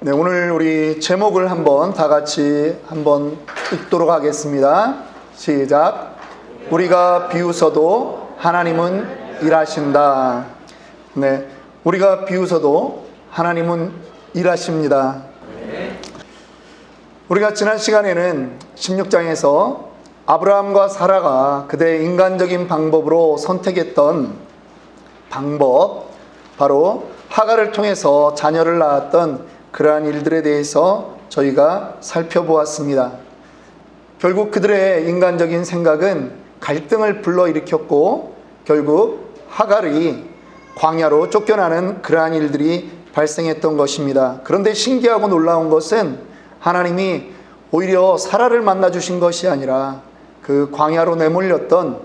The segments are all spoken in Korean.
네, 오늘 우리 제목을 한번 다 같이 한번 읽도록 하겠습니다. 시작. 우리가 비웃어도 하나님은 일하신다. 네, 우리가 비웃어도 하나님은 일하십니다. 우리가 지난 시간에는 16장에서 아브라함과 사라가 그들의 인간적인 방법으로 선택했던 방법, 바로 하가를 통해서 자녀를 낳았던 그러한 일들에 대해서 저희가 살펴보았습니다. 결국 그들의 인간적인 생각은 갈등을 불러일으켰고 결국 하갈이 광야로 쫓겨나는 그러한 일들이 발생했던 것입니다. 그런데 신기하고 놀라운 것은 하나님이 오히려 사라를 만나 주신 것이 아니라 그 광야로 내몰렸던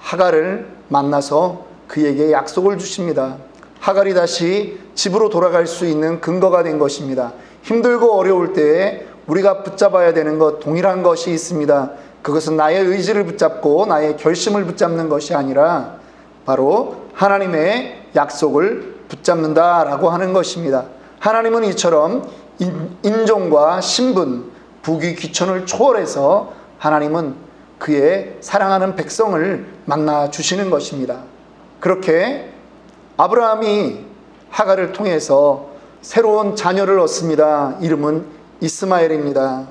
하갈을 만나서 그에게 약속을 주십니다. 하갈이 다시 집으로 돌아갈 수 있는 근거가 된 것입니다. 힘들고 어려울 때에 우리가 붙잡아야 되는 것 동일한 것이 있습니다. 그것은 나의 의지를 붙잡고 나의 결심을 붙잡는 것이 아니라 바로 하나님의 약속을 붙잡는다라고 하는 것입니다. 하나님은 이처럼 인종과 신분, 부귀 귀천을 초월해서 하나님은 그의 사랑하는 백성을 만나 주시는 것입니다. 그렇게 아브라함이 하가를 통해서 새로운 자녀를 얻습니다. 이름은 이스마엘입니다.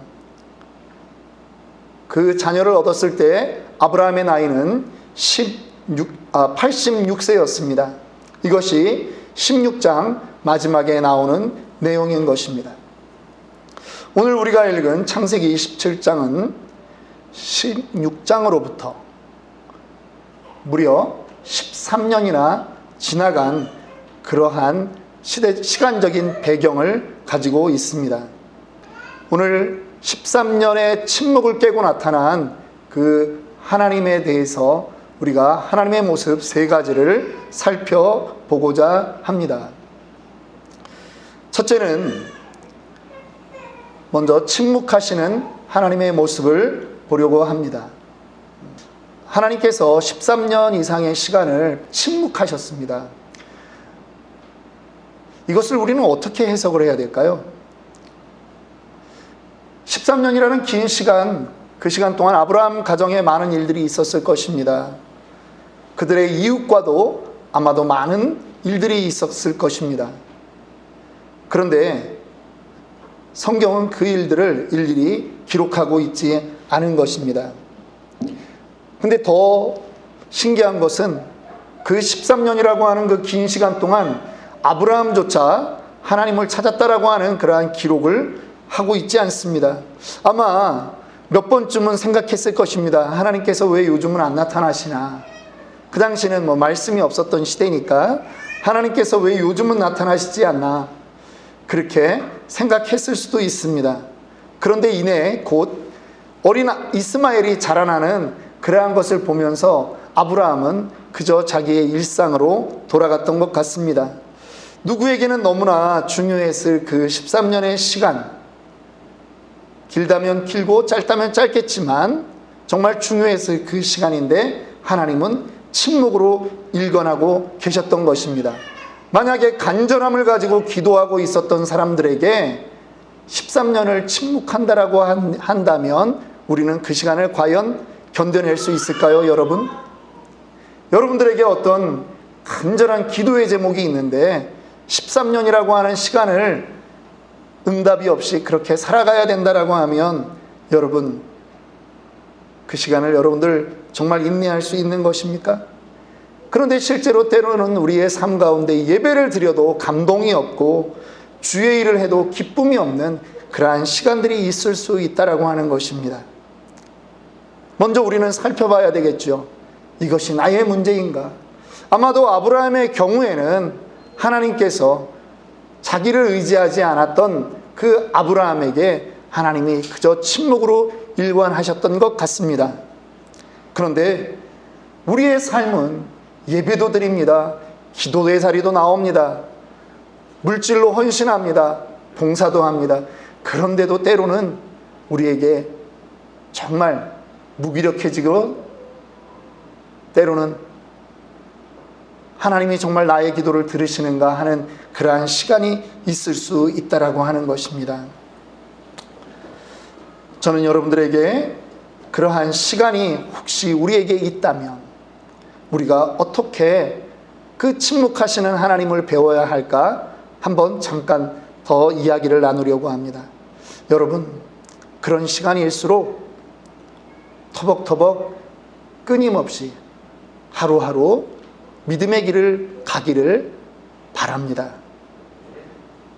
그 자녀를 얻었을 때 아브라함의 나이는 16, 아, 86세였습니다. 이것이 16장 마지막에 나오는 내용인 것입니다. 오늘 우리가 읽은 창세기 27장은 16장으로부터 무려 13년이나 지나간 그러한 시대, 시간적인 배경을 가지고 있습니다. 오늘 13년의 침묵을 깨고 나타난 그 하나님에 대해서 우리가 하나님의 모습 세 가지를 살펴보고자 합니다. 첫째는 먼저 침묵하시는 하나님의 모습을 보려고 합니다. 하나님께서 13년 이상의 시간을 침묵하셨습니다. 이것을 우리는 어떻게 해석을 해야 될까요? 13년이라는 긴 시간, 그 시간 동안 아브라함 가정에 많은 일들이 있었을 것입니다. 그들의 이웃과도 아마도 많은 일들이 있었을 것입니다. 그런데 성경은 그 일들을 일일이 기록하고 있지 않은 것입니다. 근데 더 신기한 것은 그 13년이라고 하는 그 긴 시간 동안 아브라함조차 하나님을 찾았다라고 하는 그러한 기록을 하고 있지 않습니다. 아마 몇 번쯤은 생각했을 것입니다. 하나님께서 왜 요즘은 안 나타나시나? 그 당시는 뭐 말씀이 없었던 시대니까 하나님께서 왜 요즘은 나타나시지 않나? 그렇게 생각했을 수도 있습니다. 그런데 이내 곧 어린 이스마엘이 자라나는 그러한 것을 보면서 아브라함은 그저 자기의 일상으로 돌아갔던 것 같습니다. 누구에게는 너무나 중요했을 그 13년의 시간, 길다면 길고 짧다면 짧겠지만 정말 중요했을 그 시간인데 하나님은 침묵으로 일관하고 계셨던 것입니다. 만약에 간절함을 가지고 기도하고 있었던 사람들에게 13년을 침묵한다라고 한다면 우리는 그 시간을 과연 견뎌낼 수 있을까요, 여러분? 여러분들에게 어떤 간절한 기도의 제목이 있는데 13년이라고 하는 시간을 응답이 없이 그렇게 살아가야 된다라고 하면 여러분 그 시간을 여러분들 정말 인내할 수 있는 것입니까? 그런데 실제로 때로는 우리의 삶 가운데 예배를 드려도 감동이 없고 주의 일을 해도 기쁨이 없는 그러한 시간들이 있을 수 있다라고 하는 것입니다. 먼저 우리는 살펴봐야 되겠죠. 이것이 나의 문제인가? 아마도 아브라함의 경우에는 하나님께서 자기를 의지하지 않았던 그 아브라함에게 하나님이 그저 침묵으로 일관하셨던 것 같습니다. 그런데 우리의 삶은 예배도 드립니다. 기도의 자리도 나옵니다. 물질로 헌신합니다. 봉사도 합니다. 그런데도 때로는 우리에게 정말 무기력해지고 때로는 하나님이 정말 나의 기도를 들으시는가 하는 그러한 시간이 있을 수 있다라고 하는 것입니다. 저는 여러분들에게 그러한 시간이 혹시 우리에게 있다면 우리가 어떻게 그 침묵하시는 하나님을 배워야 할까 한번 잠깐 더 이야기를 나누려고 합니다. 여러분, 그런 시간일수록 터벅터벅 끊임없이 하루하루 믿음의 길을 가기를 바랍니다.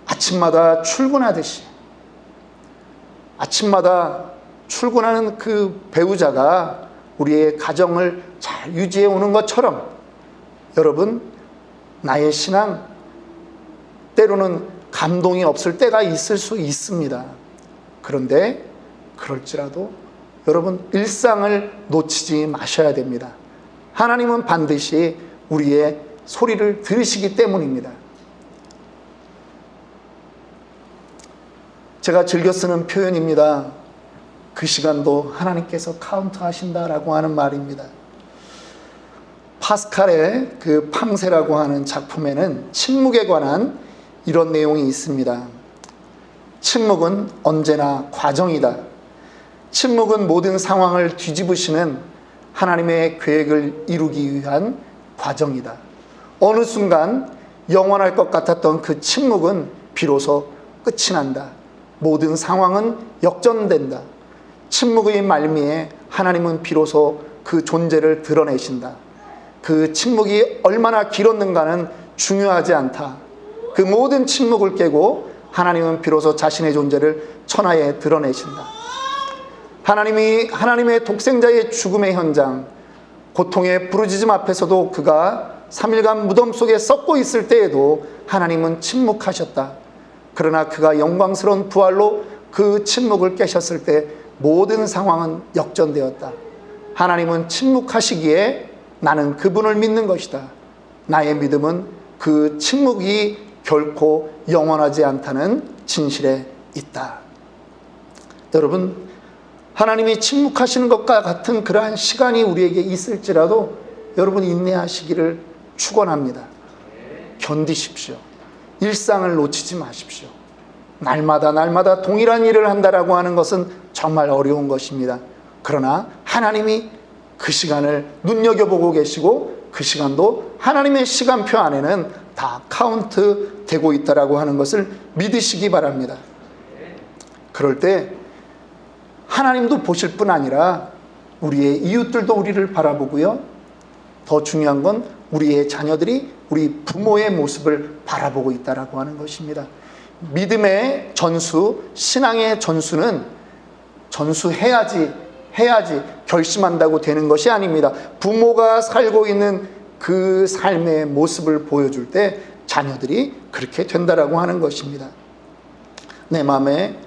아침마다 출근하듯이 아침마다 출근하는 그 배우자가 우리의 가정을 잘 유지해 오는 것처럼 여러분 나의 신앙 때로는 감동이 없을 때가 있을 수 있습니다. 그런데 그럴지라도 여러분 일상을 놓치지 마셔야 됩니다. 하나님은 반드시 우리의 소리를 들으시기 때문입니다. 제가 즐겨 쓰는 표현입니다. 그 시간도 하나님께서 카운트 하신다라고 하는 말입니다. 파스칼의 그 팡세라고 하는 작품에는 침묵에 관한 이런 내용이 있습니다. 침묵은 언제나 과정이다. 침묵은 모든 상황을 뒤집으시는 하나님의 계획을 이루기 위한 과정이다. 어느 순간 영원할 것 같았던 그 침묵은 비로소 끝이 난다. 모든 상황은 역전된다. 침묵의 말미에 하나님은 비로소 그 존재를 드러내신다. 그 침묵이 얼마나 길었는가는 중요하지 않다. 그 모든 침묵을 깨고 하나님은 비로소 자신의 존재를 천하에 드러내신다. 하나님이 하나님의 독생자의 죽음의 현장, 고통의 부르짖음 앞에서도 그가 3일간 무덤 속에 썩고 있을 때에도 하나님은 침묵하셨다. 그러나 그가 영광스러운 부활로 그 침묵을 깨셨을 때 모든 상황은 역전되었다. 하나님은 침묵하시기에 나는 그분을 믿는 것이다. 나의 믿음은 그 침묵이 결코 영원하지 않다는 진실에 있다. 여러분, 하나님이 침묵하시는 것과 같은 그러한 시간이 우리에게 있을지라도 여러분 인내하시기를 축원합니다. 견디십시오. 일상을 놓치지 마십시오. 날마다 날마다 동일한 일을 한다라고 하는 것은 정말 어려운 것입니다. 그러나 하나님이 그 시간을 눈여겨보고 계시고 그 시간도 하나님의 시간표 안에는 다 카운트 되고 있다라고 하는 것을 믿으시기 바랍니다. 그럴 때 하나님도 보실 뿐 아니라 우리의 이웃들도 우리를 바라보고요. 더 중요한 건 우리의 자녀들이 우리 부모의 모습을 바라보고 있다라고 하는 것입니다. 믿음의 전수, 신앙의 전수는 전수해야지, 해야지 결심한다고 되는 것이 아닙니다. 부모가 살고 있는 그 삶의 모습을 보여줄 때 자녀들이 그렇게 된다라고 하는 것입니다. 내 마음에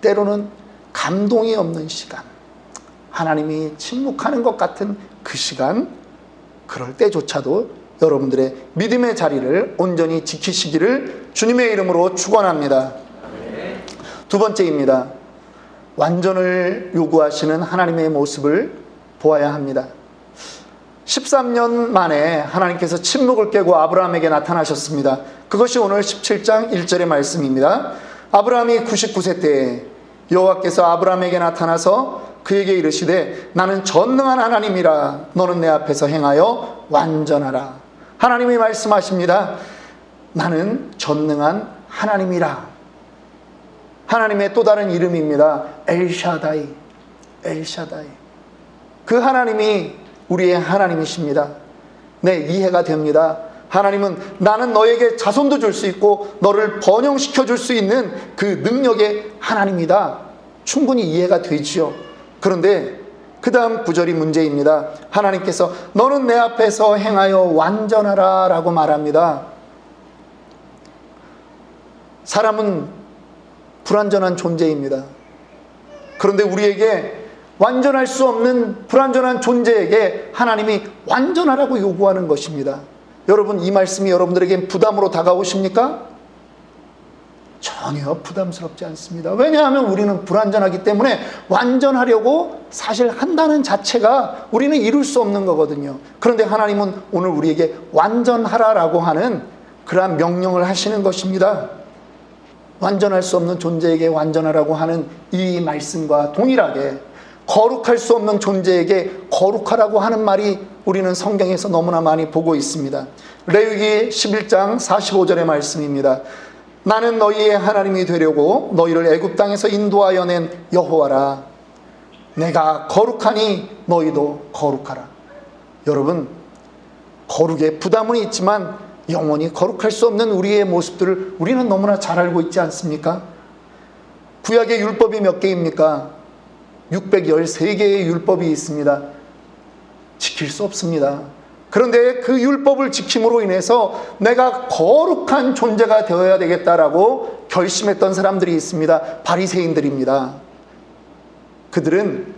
때로는 감동이 없는 시간, 하나님이 침묵하는 것 같은 그 시간, 그럴 때조차도 여러분들의 믿음의 자리를 온전히 지키시기를 주님의 이름으로 축원합니다. 두 번째입니다. 완전을 요구하시는 하나님의 모습을 보아야 합니다. 13년 만에 하나님께서 침묵을 깨고 아브라함에게 나타나셨습니다. 그것이 오늘 17장 1절의 말씀입니다. 아브라함이 99세 때에 여호와께서 아브라함에게 나타나서 그에게 이르시되 나는 전능한 하나님이라 너는 내 앞에서 행하여 완전하라. 하나님이 말씀하십니다. 나는 전능한 하나님이라. 하나님의 또 다른 이름입니다. 엘샤다이. 엘샤다이. 그 하나님이 우리의 하나님이십니다. 네, 이해가 됩니다. 하나님은 나는 너에게 자손도 줄 수 있고 너를 번영시켜 줄 수 있는 그 능력의 하나님이다. 충분히 이해가 되지요. 그런데 그 다음 구절이 문제입니다. 하나님께서 너는 내 앞에서 행하여 완전하라 라고 말합니다. 사람은 불완전한 존재입니다. 그런데 우리에게 완전할 수 없는 불완전한 존재에게 하나님이 완전하라고 요구하는 것입니다. 여러분, 이 말씀이 여러분들에게 부담으로 다가오십니까? 전혀 부담스럽지 않습니다. 왜냐하면 우리는 불완전하기 때문에 완전하려고 사실 한다는 자체가 우리는 이룰 수 없는 거거든요. 그런데 하나님은 오늘 우리에게 완전하라라고 하는 그러한 명령을 하시는 것입니다. 완전할 수 없는 존재에게 완전하라고 하는 이 말씀과 동일하게 거룩할 수 없는 존재에게 거룩하라고 하는 말이 우리는 성경에서 너무나 많이 보고 있습니다. 레위기 11장 45절의 말씀입니다. 나는 너희의 하나님이 되려고 너희를 애굽 땅에서 인도하여 낸 여호와라. 내가 거룩하니 너희도 거룩하라. 여러분 거룩에 부담은 있지만 영원히 거룩할 수 없는 우리의 모습들을 우리는 너무나 잘 알고 있지 않습니까? 구약의 율법이 몇 개입니까? 613개의 율법이 있습니다. 지킬 수 없습니다. 그런데 그 율법을 지킴으로 인해서 내가 거룩한 존재가 되어야 되겠다라고 결심했던 사람들이 있습니다. 바리새인들입니다. 그들은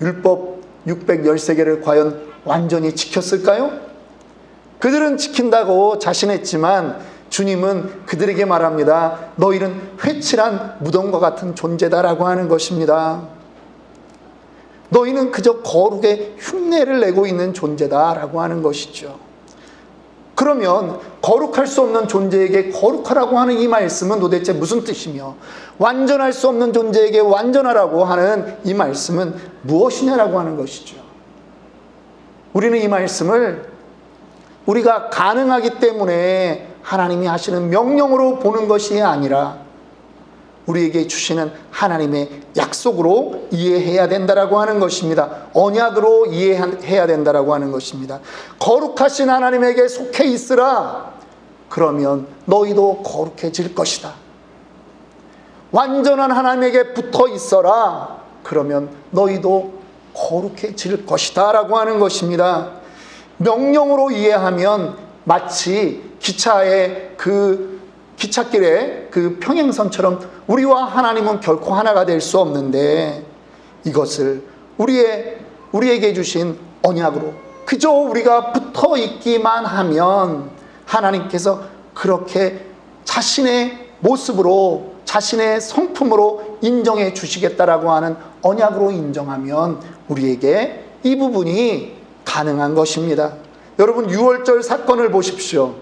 율법 613개를 과연 완전히 지켰을까요? 그들은 지킨다고 자신했지만 주님은 그들에게 말합니다. 너희는 회칠한 무덤과 같은 존재다라고 하는 것입니다. 너희는 그저 거룩의 흉내를 내고 있는 존재다라고 하는 것이죠. 그러면 거룩할 수 없는 존재에게 거룩하라고 하는 이 말씀은 도대체 무슨 뜻이며 완전할 수 없는 존재에게 완전하라고 하는 이 말씀은 무엇이냐라고 하는 것이죠. 우리는 이 말씀을 우리가 가능하기 때문에 하나님이 하시는 명령으로 보는 것이 아니라 우리에게 주시는 하나님의 약속으로 이해해야 된다라고 하는 것입니다. 언약으로 이해해야 된다라고 하는 것입니다. 거룩하신 하나님에게 속해 있으라. 그러면 너희도 거룩해질 것이다. 완전한 하나님에게 붙어 있어라. 그러면 너희도 거룩해질 것이다 라고 하는 것입니다. 명령으로 이해하면 마치 기차의 그 기찻길의 그 평행선처럼 우리와 하나님은 결코 하나가 될 수 없는데 이것을 우리의 우리에게 주신 언약으로 그저 우리가 붙어 있기만 하면 하나님께서 그렇게 자신의 모습으로 자신의 성품으로 인정해 주시겠다라고 하는 언약으로 인정하면 우리에게 이 부분이 가능한 것입니다. 여러분 6월절 사건을 보십시오.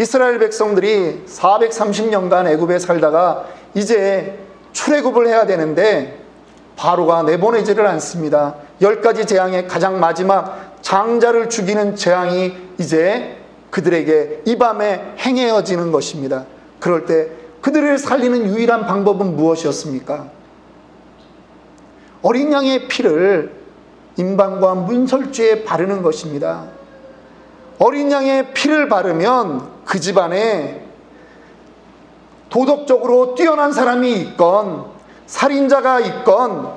이스라엘 백성들이 430년간 애굽에 살다가 이제 출애굽을 해야 되는데 바로가 내보내지를 않습니다. 열 가지 재앙의 가장 마지막 장자를 죽이는 재앙이 이제 그들에게 이 밤에 행해어지는 것입니다. 그럴 때 그들을 살리는 유일한 방법은 무엇이었습니까? 어린 양의 피를 임방과 문설주에 바르는 것입니다. 어린 양의 피를 바르면 그 집안에 도덕적으로 뛰어난 사람이 있건 살인자가 있건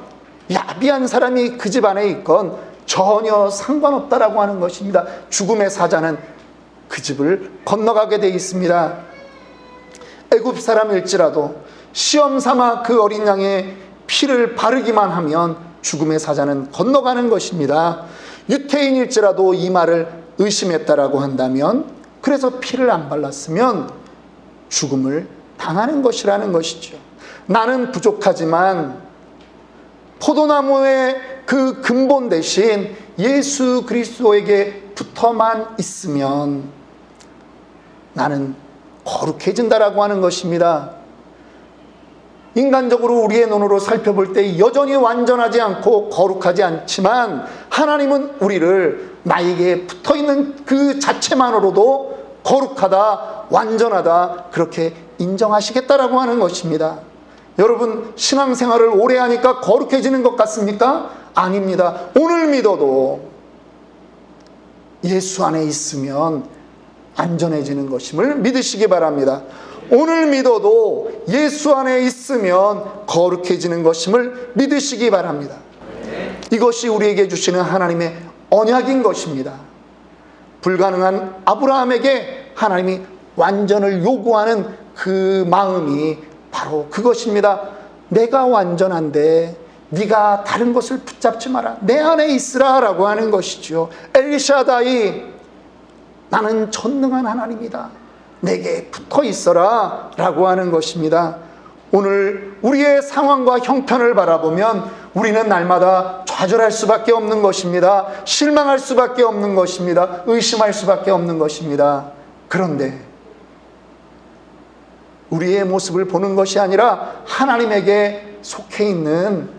야비한 사람이 그 집안에 있건 전혀 상관없다라고 하는 것입니다. 죽음의 사자는 그 집을 건너가게 돼 있습니다. 애굽 사람일지라도 시험 삼아 그 어린 양의 피를 바르기만 하면 죽음의 사자는 건너가는 것입니다. 유태인일지라도 이 말을 의심했다라고 한다면 그래서 피를 안 발랐으면 죽음을 당하는 것이라는 것이죠. 나는 부족하지만 포도나무의 그 근본 대신 예수 그리스도에게 붙어만 있으면 나는 거룩해진다라고 하는 것입니다. 인간적으로 우리의 눈으로 살펴볼 때 여전히 완전하지 않고 거룩하지 않지만 하나님은 우리를 나에게 붙어 있는 그 자체만으로도 거룩하다, 완전하다, 그렇게 인정하시겠다라고 하는 것입니다. 여러분, 신앙생활을 오래 하니까 거룩해지는 것 같습니까? 아닙니다. 오늘 믿어도 예수 안에 있으면 안전해지는 것임을 믿으시기 바랍니다. 오늘 믿어도 예수 안에 있으면 거룩해지는 것임을 믿으시기 바랍니다. 이것이 우리에게 주시는 하나님의 언약인 것입니다. 불가능한 아브라함에게 하나님이 완전을 요구하는 그 마음이 바로 그것입니다. 내가 완전한데 네가 다른 것을 붙잡지 마라. 내 안에 있으라라고 하는 것이죠. 엘샤다이 나는 전능한 하나님이다. 내게 붙어 있어라 라고 하는 것입니다. 오늘 우리의 상황과 형편을 바라보면 우리는 날마다 좌절할 수밖에 없는 것입니다. 실망할 수밖에 없는 것입니다. 의심할 수밖에 없는 것입니다. 그런데 우리의 모습을 보는 것이 아니라 하나님에게 속해 있는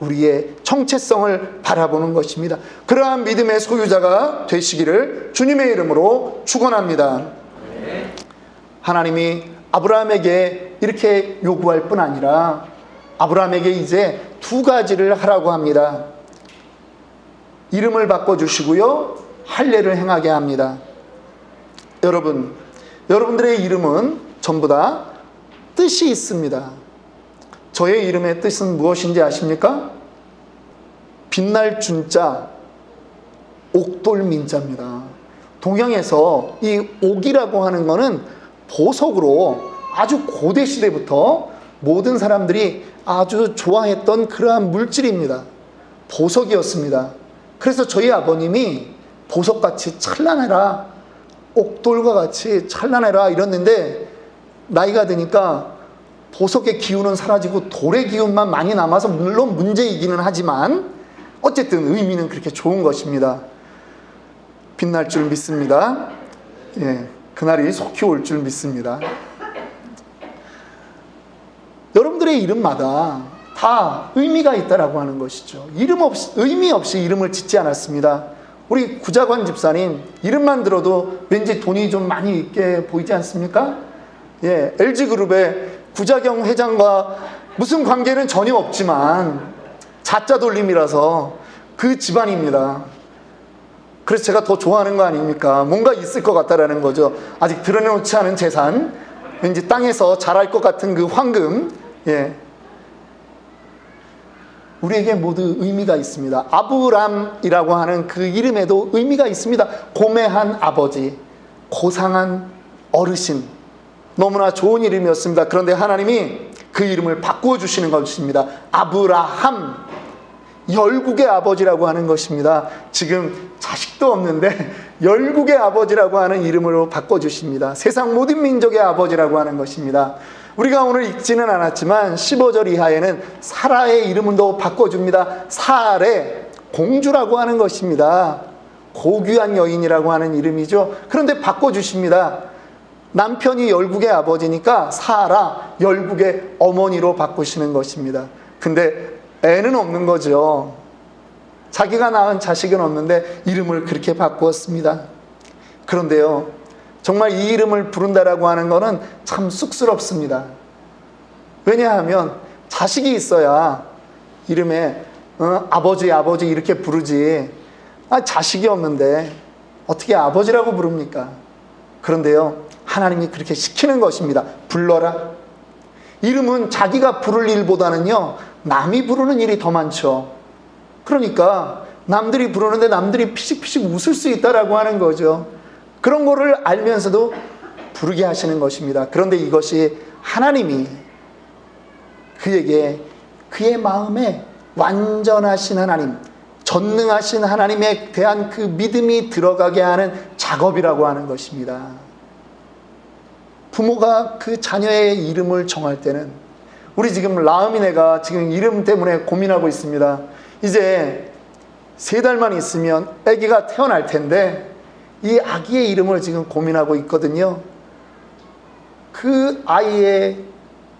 우리의 정체성을 바라보는 것입니다. 그러한 믿음의 소유자가 되시기를 주님의 이름으로 축원합니다. 하나님이 아브라함에게 이렇게 요구할 뿐 아니라 아브라함에게 이제 두 가지를 하라고 합니다. 이름을 바꿔 주시고요. 할례를 행하게 합니다. 여러분, 여러분들의 이름은 전부 다 뜻이 있습니다. 저의 이름의 뜻은 무엇인지 아십니까? 빛날 준자 옥돌민자입니다. 동양에서 이 옥이라고 하는 것은 보석으로 아주 고대 시대부터 모든 사람들이 아주 좋아했던 그러한 물질입니다. 보석이었습니다. 그래서 저희 아버님이 보석같이 찬란해라, 옥돌과 같이 찬란해라 이랬는데 나이가 드니까 보석의 기운은 사라지고 돌의 기운만 많이 남아서 물론 문제이기는 하지만 어쨌든 의미는 그렇게 좋은 것입니다. 빛날 줄 믿습니다. 예, 그날이 속히 올 줄 믿습니다. 여러분들의 이름마다 다 의미가 있다라고 하는 것이죠. 이름 없이, 의미 없이 이름을 짓지 않았습니다. 우리 구자관 집사님, 이름만 들어도 왠지 돈이 좀 많이 있게 보이지 않습니까? 예, LG그룹의 구자경 회장과 무슨 관계는 전혀 없지만 자자 돌림이라서 그 집안입니다. 그래서 제가 더 좋아하는 거 아닙니까? 뭔가 있을 것 같다라는 거죠. 아직 드러내놓지 않은 재산, 왠지 땅에서 자랄 것 같은 그 황금, 예. 우리에게 모두 의미가 있습니다. 아브람이라고 하는 그 이름에도 의미가 있습니다. 고매한 아버지, 고상한 어르신. 너무나 좋은 이름이었습니다. 그런데 하나님이 그 이름을 바꾸어 주시는 것입니다. 아브라함. 열국의 아버지라고 하는 것입니다. 지금 자식도 없는데 열국의 아버지라고 하는 이름으로 바꿔주십니다. 세상 모든 민족의 아버지라고 하는 것입니다. 우리가 오늘 읽지는 않았지만 15절 이하에는 사라의 이름도 바꿔줍니다. 사레, 공주라고 하는 것입니다. 고귀한 여인이라고 하는 이름이죠. 그런데 바꿔주십니다. 남편이 열국의 아버지니까 사라, 열국의 어머니로 바꾸시는 것입니다. 근데 애는 없는 거죠. 자기가 낳은 자식은 없는데 이름을 그렇게 바꾸었습니다. 그런데요, 정말 이 이름을 부른다라고 하는 것은 참 쑥스럽습니다. 왜냐하면 자식이 있어야 이름에 어, 아버지, 아버지 이렇게 부르지. 아, 자식이 없는데 어떻게 아버지라고 부릅니까? 그런데요, 하나님이 그렇게 시키는 것입니다. 불러라. 이름은 자기가 부를 일보다는요, 남이 부르는 일이 더 많죠. 그러니까 남들이 부르는데 남들이 피식피식 웃을 수 있다라고 하는 거죠. 그런 거를 알면서도 부르게 하시는 것입니다. 그런데 이것이 하나님이 그에게 그의 마음에 완전하신 하나님, 전능하신 하나님에 대한 그 믿음이 들어가게 하는 작업이라고 하는 것입니다. 부모가 그 자녀의 이름을 정할 때는 우리 지금 라음이네가 지금 이름 때문에 고민하고 있습니다. 이제 세 달만 있으면 아기가 태어날 텐데 이 아기의 이름을 지금 고민하고 있거든요. 그 아이의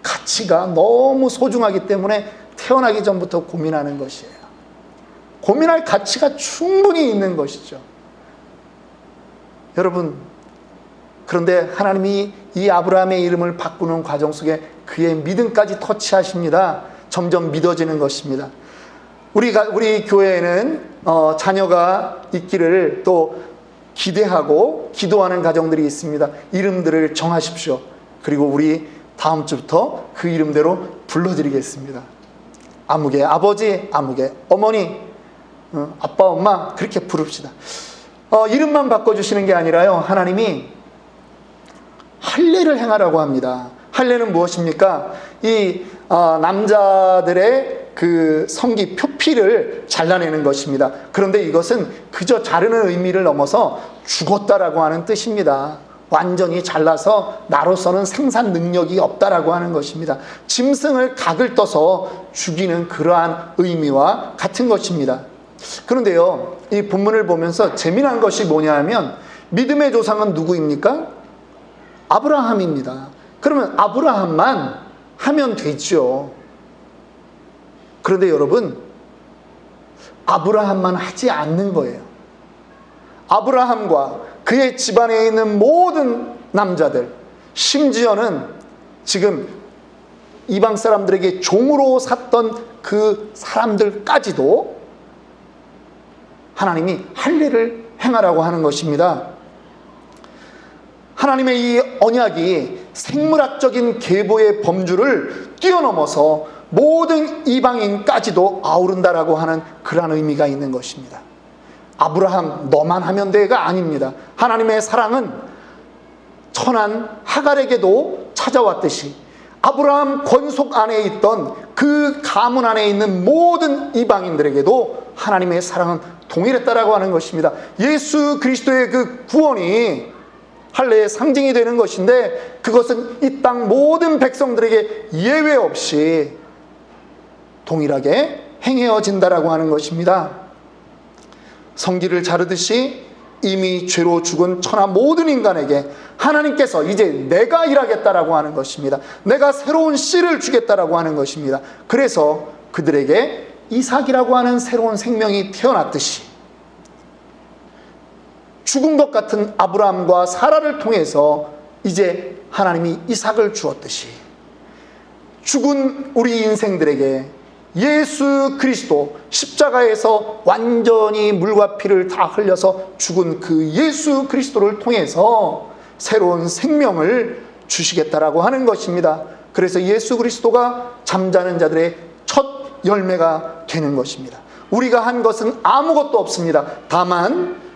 가치가 너무 소중하기 때문에 태어나기 전부터 고민하는 것이에요. 고민할 가치가 충분히 있는 것이죠. 여러분, 그런데 하나님이 이 아브라함의 이름을 바꾸는 과정 속에 그의 믿음까지 터치하십니다. 점점 믿어지는 것입니다. 우리가 우리 교회에는 어, 자녀가 있기를 또 기대하고 기도하는 가정들이 있습니다. 이름들을 정하십시오. 그리고 우리 다음 주부터 그 이름대로 불러드리겠습니다. 아무개 아버지, 아무개 어머니, 어, 아빠, 엄마 그렇게 부릅시다. 어, 이름만 바꿔주시는 게 아니라요. 하나님이 할례를 행하라고 합니다. 할례는 무엇입니까? 이 어, 남자들의 그 성기 표피를 잘라내는 것입니다. 그런데 이것은 그저 자르는 의미를 넘어서 죽었다라고 하는 뜻입니다. 완전히 잘라서 나로서는 생산 능력이 없다라고 하는 것입니다. 짐승을 각을 떠서 죽이는 그러한 의미와 같은 것입니다. 그런데요, 이 본문을 보면서 재미난 것이 뭐냐 하면 믿음의 조상은 누구입니까? 아브라함입니다. 그러면 아브라함만 하면 되죠. 그런데 여러분, 아브라함만 하지 않는 거예요. 아브라함과 그의 집안에 있는 모든 남자들, 심지어는 지금 이방 사람들에게 종으로 샀던 그 사람들까지도 하나님이 할례를 행하라고 하는 것입니다. 하나님의 이 언약이 생물학적인 계보의 범주를 뛰어넘어서 모든 이방인까지도 아우른다라고 하는 그러한 의미가 있는 것입니다. 아브라함 너만 하면 돼가 아닙니다. 하나님의 사랑은 천한 하갈에게도 찾아왔듯이 아브라함 권속 안에 있던 그 가문 안에 있는 모든 이방인들에게도 하나님의 사랑은 동일했다라고 하는 것입니다. 예수 그리스도의 그 구원이 할례의 상징이 되는 것인데 그것은 이 땅 모든 백성들에게 예외 없이 동일하게 행해어진다라고 하는 것입니다. 성기를 자르듯이 이미 죄로 죽은 천하 모든 인간에게 하나님께서 이제 내가 일하겠다라고 하는 것입니다. 내가 새로운 씨를 주겠다라고 하는 것입니다. 그래서 그들에게 이삭이라고 하는 새로운 생명이 태어났듯이 죽은 것 같은 아브라함과 사라를 통해서 이제 하나님이 이삭을 주었듯이 죽은 우리 인생들에게 예수 그리스도 십자가에서 완전히 물과 피를 다 흘려서 죽은 그 예수 그리스도를 통해서 새로운 생명을 주시겠다라고 하는 것입니다. 그래서 예수 그리스도가 잠자는 자들의 첫 열매가 되는 것입니다. 우리가 한 것은 아무것도 없습니다. 다만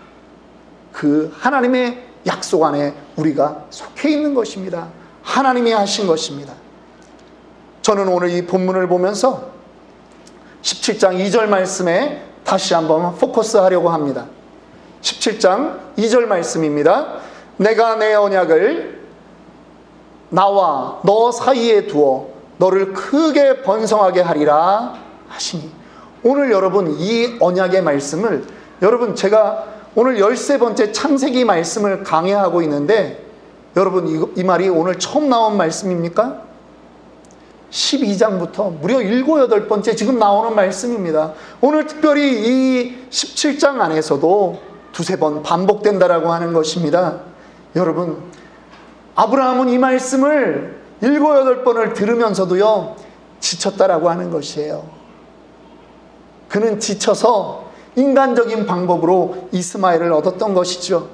그 하나님의 약속 안에 우리가 속해 있는 것입니다. 하나님이 하신 것입니다. 저는 오늘 이 본문을 보면서 17장 2절 말씀에 다시 한번 포커스 하려고 합니다. 17장 2절 말씀입니다. 내가 내 언약을 나와 너 사이에 두어 너를 크게 번성하게 하리라 하시니 오늘 여러분 이 언약의 말씀을 여러분 제가 오늘 13번째 창세기 말씀을 강해하고 있는데 여러분 이, 이 말이 오늘 처음 나온 말씀입니까? 12장부터 무려 7, 8번째 지금 나오는 말씀입니다. 오늘 특별히 이 17장 안에서도 두세 번 반복된다라고 하는 것입니다. 여러분, 아브라함은 이 말씀을 7, 8번을 들으면서도요, 지쳤다라고 하는 것이에요. 그는 지쳐서 인간적인 방법으로 이스마엘을 얻었던 것이죠.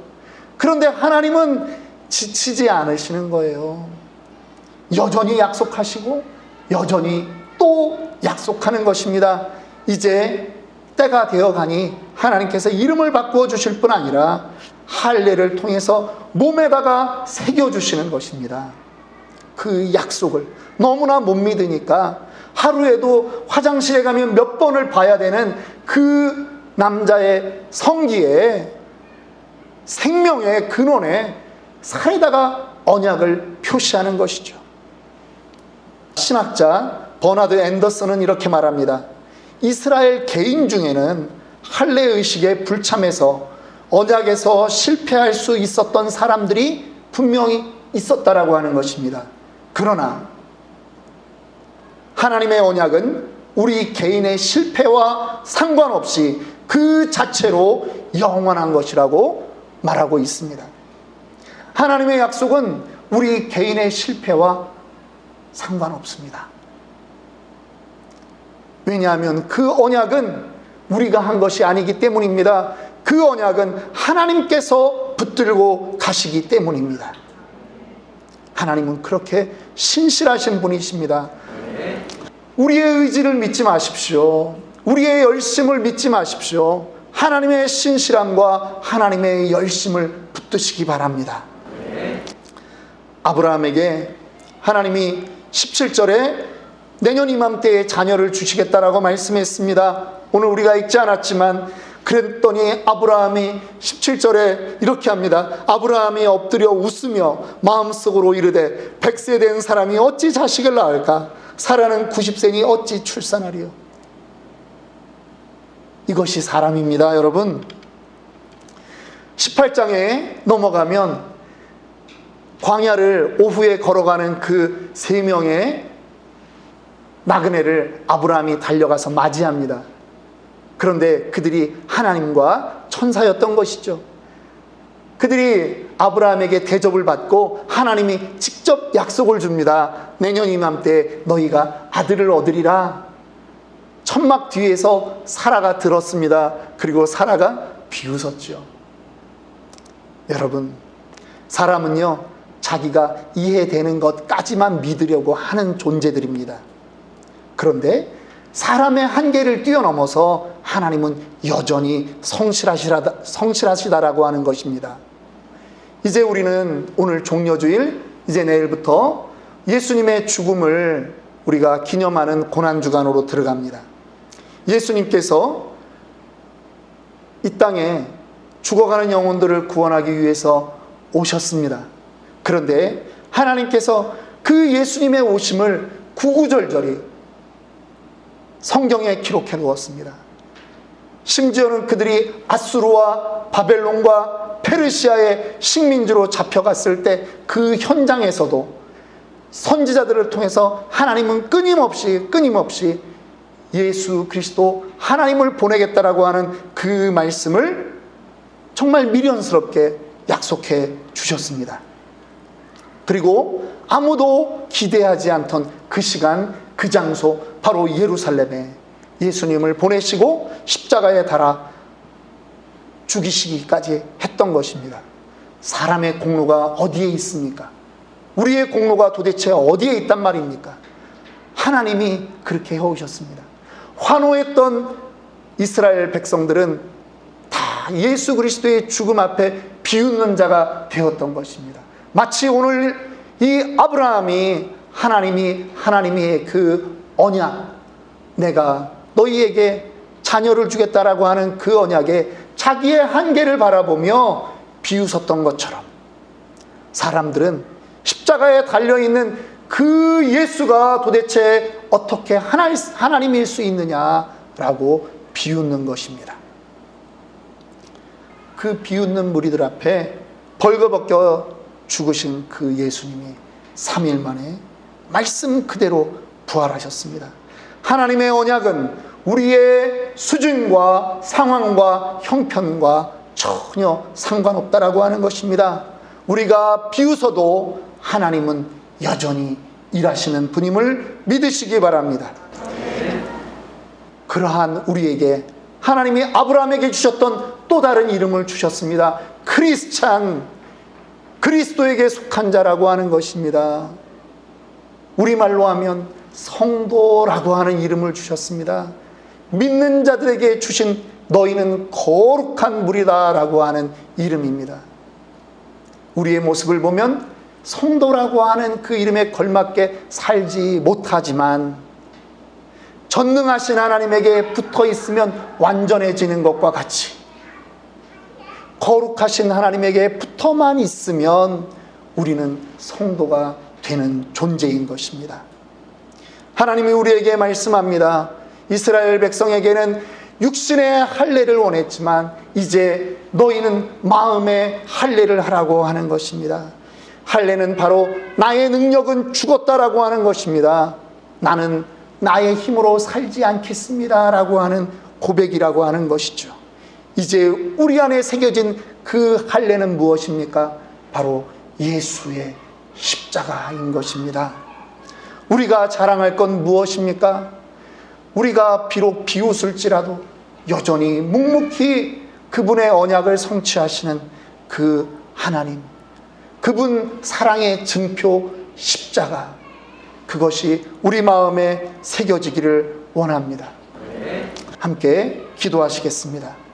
그런데 하나님은 지치지 않으시는 거예요. 여전히 약속하시고 여전히 또 약속하는 것입니다. 이제 때가 되어 가니 하나님께서 이름을 바꾸어 주실 뿐 아니라 할례를 통해서 몸에다가 새겨 주시는 것입니다. 그 약속을 너무나 못 믿으니까 하루에도 화장실에 가면 몇 번을 봐야 되는 그 남자의 성기에 생명의 근원에 살에다가 언약을 표시하는 것이죠. 신학자 버나드 앤더슨은 이렇게 말합니다. 이스라엘 개인 중에는 할례 의식에 불참해서 언약에서 실패할 수 있었던 사람들이 분명히 있었다라고 하는 것입니다. 그러나 하나님의 언약은 우리 개인의 실패와 상관없이 그 자체로 영원한 것이라고 말하고 있습니다. 하나님의 약속은 우리 개인의 실패와 상관없습니다. 왜냐하면 그 언약은 우리가 한 것이 아니기 때문입니다. 그 언약은 하나님께서 붙들고 가시기 때문입니다. 하나님은 그렇게 신실하신 분이십니다. 우리의 의지를 믿지 마십시오. 우리의 열심을 믿지 마십시오. 하나님의 신실함과 하나님의 열심을 붙드시기 바랍니다. 아브라함에게 하나님이 17절에 내년 이맘때에 자녀를 주시겠다라고 말씀했습니다. 오늘 우리가 읽지 않았지만 그랬더니 아브라함이 17절에 이렇게 합니다. 아브라함이 엎드려 웃으며 마음속으로 이르되 100세 된 사람이 어찌 자식을 낳을까? 사라는 90세니 어찌 출산하리요? 이것이 사람입니다, 여러분. 18장에 넘어가면 광야를 오후에 걸어가는 그 세 명의 나그네를 아브라함이 달려가서 맞이합니다. 그런데 그들이 하나님과 천사였던 것이죠. 그들이 아브라함에게 대접을 받고 하나님이 직접 약속을 줍니다. 내년 이맘때 너희가 아들을 얻으리라. 천막 뒤에서 사라가 들었습니다. 그리고 사라가 비웃었죠. 여러분, 사람은요, 자기가 이해되는 것까지만 믿으려고 하는 존재들입니다. 그런데 사람의 한계를 뛰어넘어서 하나님은 여전히 성실하시다, 성실하시다라고 하는 것입니다. 이제 우리는 오늘 종려주일, 이제 내일부터 예수님의 죽음을 우리가 기념하는 고난주간으로 들어갑니다. 예수님께서 이 땅에 죽어가는 영혼들을 구원하기 위해서 오셨습니다. 그런데 하나님께서 그 예수님의 오심을 구구절절히 성경에 기록해 두었습니다. 심지어는 그들이 아수르와 바벨론과 페르시아의 식민지로 잡혀갔을 때 그 현장에서도 선지자들을 통해서 하나님은 끊임없이 끊임없이 예수 그리스도 하나님을 보내겠다라고 하는 그 말씀을 정말 미련스럽게 약속해 주셨습니다. 그리고 아무도 기대하지 않던 그 시간, 그 장소, 바로 예루살렘에 예수님을 보내시고 십자가에 달아 죽이시기까지 했던 것입니다. 사람의 공로가 어디에 있습니까? 우리의 공로가 도대체 어디에 있단 말입니까? 하나님이 그렇게 해오셨습니다. 환호했던 이스라엘 백성들은 다 예수 그리스도의 죽음 앞에 비웃는 자가 되었던 것입니다. 마치 오늘 이 아브라함이 하나님이 하나님의 그 언약 내가 너희에게 자녀를 주겠다라고 하는 그 언약에 자기의 한계를 바라보며 비웃었던 것처럼 사람들은 십자가에 달려 있는 그 예수가 도대체 어떻게 하나, 하나님일 수 있느냐라고 비웃는 것입니다. 그 비웃는 무리들 앞에 벌거벗겨 죽으신 그 예수님이 3일 만에 말씀 그대로 부활하셨습니다. 하나님의 언약은 우리의 수준과 상황과 형편과 전혀 상관없다라고 하는 것입니다. 우리가 비웃어도 하나님은 여전히 일하시는 분임을 믿으시기 바랍니다. 그러한 우리에게 하나님이 아브라함에게 주셨던 또 다른 이름을 주셨습니다. 크리스찬, 그리스도에게 속한 자라고 하는 것입니다. 우리말로 하면 성도라고 하는 이름을 주셨습니다. 믿는 자들에게 주신 너희는 거룩한 무리다라고 하는 이름입니다. 우리의 모습을 보면 성도라고 하는 그 이름에 걸맞게 살지 못하지만 전능하신 하나님에게 붙어 있으면 완전해지는 것과 같이 거룩하신 하나님에게 붙어만 있으면 우리는 성도가 되는 존재인 것입니다. 하나님이 우리에게 말씀합니다. 이스라엘 백성에게는 육신의 할례를 원했지만 이제 너희는 마음의 할례를 하라고 하는 것입니다. 할례는 바로 나의 능력은 죽었다라고 하는 것입니다. 나는 나의 힘으로 살지 않겠습니다라고 하는 고백이라고 하는 것이죠. 이제 우리 안에 새겨진 그 할례는 무엇입니까? 바로 예수의 십자가인 것입니다. 우리가 자랑할 건 무엇입니까? 우리가 비록 비웃을지라도 여전히 묵묵히 그분의 언약을 성취하시는 그 하나님, 그분 사랑의 증표 십자가, 그것이 우리 마음에 새겨지기를 원합니다. 함께 기도하시겠습니다.